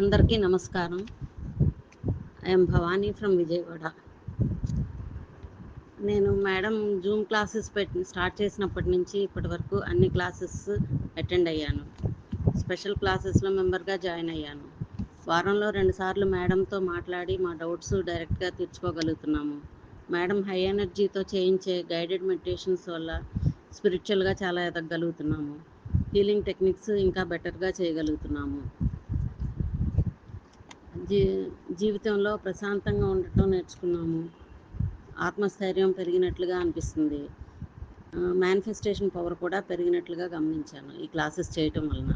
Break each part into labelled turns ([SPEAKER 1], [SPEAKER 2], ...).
[SPEAKER 1] అందరికీ నమస్కారం. I'm Bhavani from Vijayawada నేను మేడం జూమ్ క్లాసెస్ పెట్టి స్టార్ట్ చేసినప్పటి నుంచి ఇప్పటి వరకు అన్ని క్లాసెస్ అటెండ్ అయ్యాను. స్పెషల్ క్లాసెస్లో మెంబర్గా జాయిన్ అయ్యాను. వారంలో రెండుసార్లు మేడంతో మాట్లాడి మా డౌట్స్ డైరెక్ట్గా తీర్చుకోగలుగుతున్నాము. మేడం హై ఎనర్జీతో చేయించే గైడెడ్ మెడిటేషన్స్ వల్ల స్పిరిచువల్గా చాలా ఎదగలుగుతున్నాము. హీలింగ్ టెక్నిక్స్ ఇంకా బెటర్గా చేయగలుగుతున్నాము. జీ జీవితంలో ప్రశాంతంగా ఉండటం నేర్చుకున్నాము. ఆత్మస్థైర్యం పెరిగినట్లుగా అనిపిస్తుంది. మేనిఫెస్టేషన్ పవర్ కూడా పెరిగినట్లుగా గమనించాను ఈ క్లాసెస్ చేయటం వలన.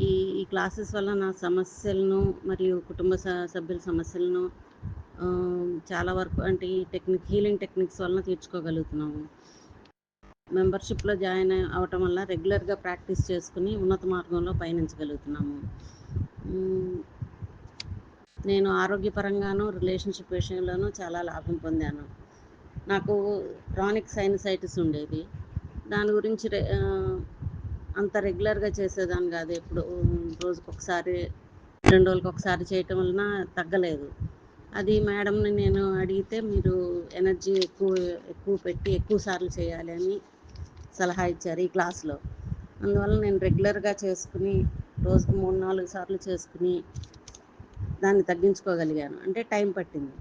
[SPEAKER 1] ఈ ఈ క్లాసెస్ వల్ల నా సమస్యలను మరియు కుటుంబ స- సభ్యుల సమస్యలను చాలా వరకు అంటే ఈ టెక్నిక్ హీలింగ్ టెక్నిక్స్ వలన తీర్చుకోగలుగుతున్నాము. మెంబర్షిప్లో జాయిన్ అవటం వల్ల రెగ్యులర్గా ప్రాక్టీస్ చేసుకుని ఉన్నత మార్గంలో పయనించగలుగుతున్నాము. నేను ఆరోగ్యపరంగాను రిలేషన్షిప్ విషయంలోనూ చాలా లాభం పొందాను. నాకు క్రానిక్ సైనసైటిస్ ఉండేది. దాని గురించి రె- అంత రెగ్యులర్గా చేసేదాన్ని కాదు. ఎప్పుడు రోజుకి ఒకసారి రెండు రోజులకు ఒకసారి చేయటం వలన తగ్గలేదు. అది మేడంని నేను అడిగితే మీరు ఎనర్జీ ఎక్కువ ఎక్కువ పెట్టి ఎక్కువ సార్లు చేయాలి అని సలహా ఇచ్చారు ఈ క్లాస్లో అందువల్ల నేను రెగ్యులర్గా చేసుకుని రోజుకు మూడు నాలుగు సార్లు చేసుకుని దాన్ని తగ్గించుకోగలిగాను. అంటే టైం పట్టింది.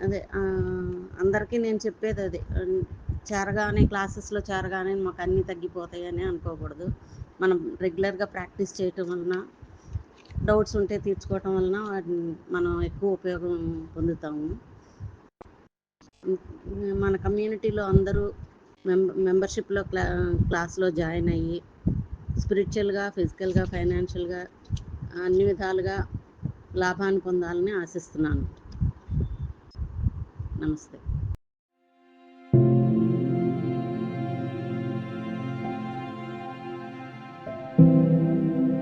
[SPEAKER 1] అదే అందరికీ నేను చెప్పేది అదే. చేరగానే క్లాసెస్లో చేరగానే మాకు అన్నీ తగ్గిపోతాయని అనుకోకూడదు. మనం రెగ్యులర్గా ప్రాక్టీస్ చేయటం వలన డౌట్స్ ఉంటే తీర్చుకోవటం వలన వాటిని మనం ఎక్కువ ఉపయోగం పొందుతాము. మన కమ్యూనిటీలో అందరూ మెంబ మెంబర్షిప్లో క్లా క్లాస్లో జాయిన్ అయ్యి స్పిరిచువల్గా ఫిజికల్గా ఫైనాన్షియల్గా అన్ని విధాలుగా లాభాన్ని పొందాలని ఆశిస్తున్నాను. నమస్తే.